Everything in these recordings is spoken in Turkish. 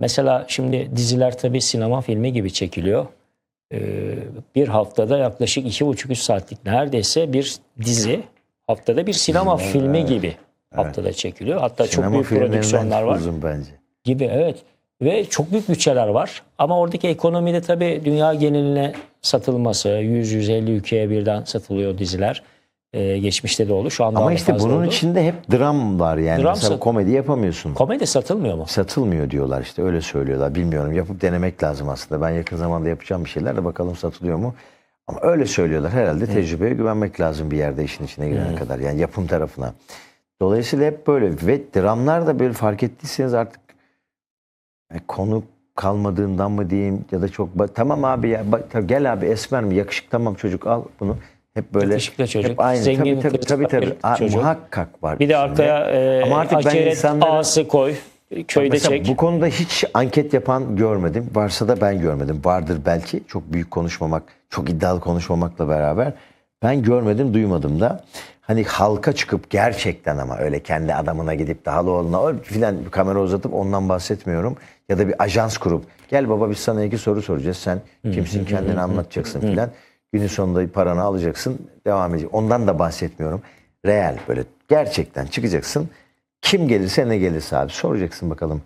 Mesela şimdi diziler tabii sinema filmi gibi çekiliyor. Ee, bir haftada yaklaşık iki buçuk üç saatlik neredeyse bir dizi haftada bir sinema filmi gibi haftada çekiliyor. Hatta çok Sinema büyük filmlerinden prodüksiyonlar var uzun bence. gibi evet. Ve çok büyük bütçeler var. Ama oradaki ekonomide tabii dünya geneline satılması, 100-150 ülkeye birden satılıyor diziler. Ee, geçmişte de oldu. Şu anda Ama işte bunun oldu. içinde hep dram var yani. Dram Mesela komedi yapamıyorsun. Komedi satılmıyor mu? Satılmıyor diyorlar işte öyle söylüyorlar. Bilmiyorum yapıp denemek lazım aslında. Ben yakın zamanda yapacağım bir şeyler de bakalım satılıyor mu. Ama öyle söylüyorlar. Herhalde tecrübeye güvenmek lazım bir yerde işin içine girene kadar. Yani yapım tarafına. Dolayısıyla hep böyle ve dramlar da böyle fark ettiyseniz artık e, konu kalmadığından mı diyeyim ya da çok tamam abi ya gel abi esmer mi yakışık tamam çocuk al bunu hep böyle Yakışıklı çocuk, hep aynı zengin tabii tabii tabii, tabii. Aa, çocuk. muhakkak var Bir de arkaya e, Ama artık ben insanlara- ağası koy. Köyde Mesela çek. Bu konuda hiç anket yapan görmedim. Varsa da ben görmedim. Vardır belki. Çok büyük konuşmamak, çok iddialı konuşmamakla beraber. Ben görmedim, duymadım da. Hani halka çıkıp gerçekten ama öyle kendi adamına gidip öyle filan bir kamera uzatıp ondan bahsetmiyorum. Ya da bir ajans kurup gel baba biz sana iki soru soracağız. Sen kimsin kendini anlatacaksın filan. Günün sonunda paranı alacaksın. Devam edecek. Ondan da bahsetmiyorum. Real böyle gerçekten çıkacaksın. Kim gelirse ne gelirse abi soracaksın bakalım.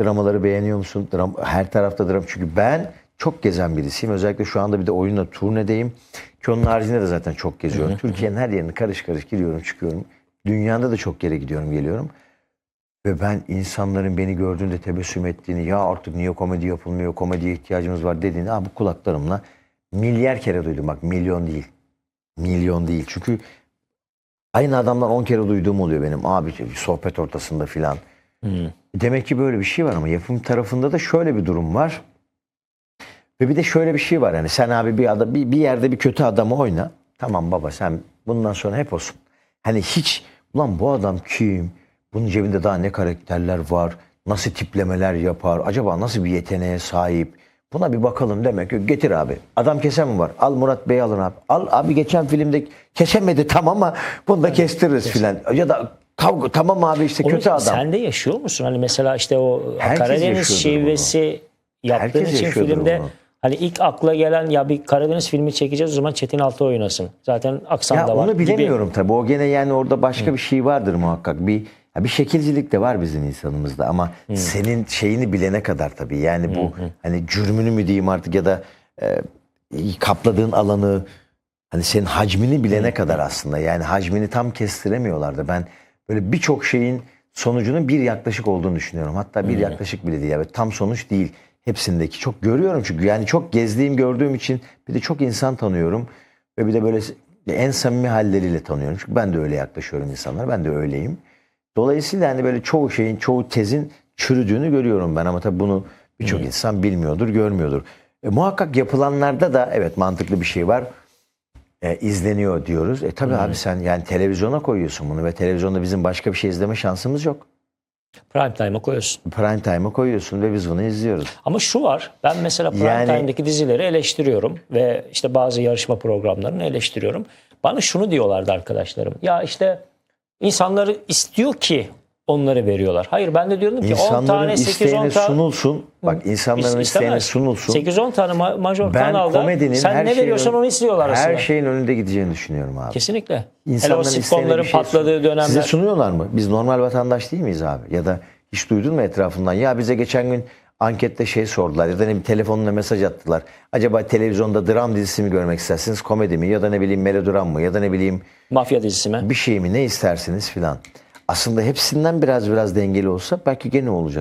Dramaları beğeniyor musun? Dram, her tarafta dram. Çünkü ben çok gezen birisiyim. Özellikle şu anda bir de oyunla turnedeyim. Ki onun haricinde de zaten çok geziyorum. Türkiye'nin her yerini karış karış giriyorum çıkıyorum. Dünyada da çok yere gidiyorum geliyorum. Ve ben insanların beni gördüğünde tebessüm ettiğini ya artık niye komedi yapılmıyor, komediye ihtiyacımız var dediğini ha, bu kulaklarımla milyar kere duydum. Bak milyon değil. Milyon değil. Çünkü aynı adamdan 10 kere duyduğum oluyor benim. Abi sohbet ortasında filan. Demek ki böyle bir şey var ama yapım tarafında da şöyle bir durum var. Ve bir de şöyle bir şey var yani sen abi bir, adam, bir, bir yerde bir kötü adamı oyna. Tamam baba sen bundan sonra hep olsun. Hani hiç ulan bu adam kim? Bunun cebinde daha ne karakterler var? Nasıl tiplemeler yapar? Acaba nasıl bir yeteneğe sahip? Buna bir bakalım demek ki getir abi. Adam kesen mi var? Al Murat Bey alın abi. Al abi geçen filmde kesemedi tamam ama bunu da kestiririz filan. Ya da kavga tamam abi işte Onu kötü adam. Sen de yaşıyor musun? Hani mesela işte o Herkes Karadeniz şivesi yaptığın Herkes için filmde bunu. hani ilk akla gelen ya bir Karadeniz filmi çekeceğiz o zaman Çetin Altı oynasın. Zaten aksan Ya da var. onu gibi. bilemiyorum tabii. O gene yani orada başka bir şey vardır muhakkak. Bir ya bir şekilcilik de var bizim insanımızda ama senin şeyini bilene kadar tabii. Yani bu hani cürmünü mü diyeyim artık ya da e, kapladığın alanı hani senin hacmini bilene kadar aslında. Yani hacmini tam kestiremiyorlar da ben böyle birçok şeyin sonucunun bir yaklaşık olduğunu düşünüyorum. Hatta bir yaklaşık bile değil. Yani tam sonuç değil. Hepsindeki çok görüyorum çünkü yani çok gezdiğim gördüğüm için bir de çok insan tanıyorum ve bir de böyle en samimi halleriyle tanıyorum. Çünkü ben de öyle yaklaşıyorum insanlara. Ben de öyleyim. Dolayısıyla hani böyle çoğu şeyin, çoğu tezin çürüdüğünü görüyorum ben ama tabii bunu birçok insan bilmiyordur, görmüyordur. E, muhakkak yapılanlarda da evet mantıklı bir şey var. E, izleniyor diyoruz. E tabii abi sen yani televizyona koyuyorsun bunu ve televizyonda bizim başka bir şey izleme şansımız yok. Prime time'a koyuyorsun. Prime time'a koyuyorsun ve biz bunu izliyoruz. Ama şu var. Ben mesela prime Yani- time'daki dizileri eleştiriyorum ve işte bazı yarışma programlarını eleştiriyorum. Bana şunu diyorlardı arkadaşlarım. Ya işte insanları istiyor ki onları veriyorlar. Hayır ben de diyorum ki 10 İnsanların tane 8-10 isteğine tane sunulsun. Bak insanların İstemez. isteğine sunulsun. 8-10 tane ma- major Ben kanalda komedinin sen her ne veriyorsan onu istiyorlar aslında. Her şeyin önünde gideceğini düşünüyorum abi. Kesinlikle. Hele o İnsanların sitcomların şey patladığı dönemler. Size sunuyorlar mı? Biz normal vatandaş değil miyiz abi? Ya da hiç duydun mu etrafından? Ya bize geçen gün ankette şey sordular ya da ne bileyim telefonla mesaj attılar. Acaba televizyonda dram dizisi mi görmek istersiniz, komedi mi ya da ne bileyim melodram mı ya da ne bileyim Mafya dizisi mi? bir şey mi ne istersiniz filan. Aslında hepsinden biraz biraz dengeli olsa belki gene olacak.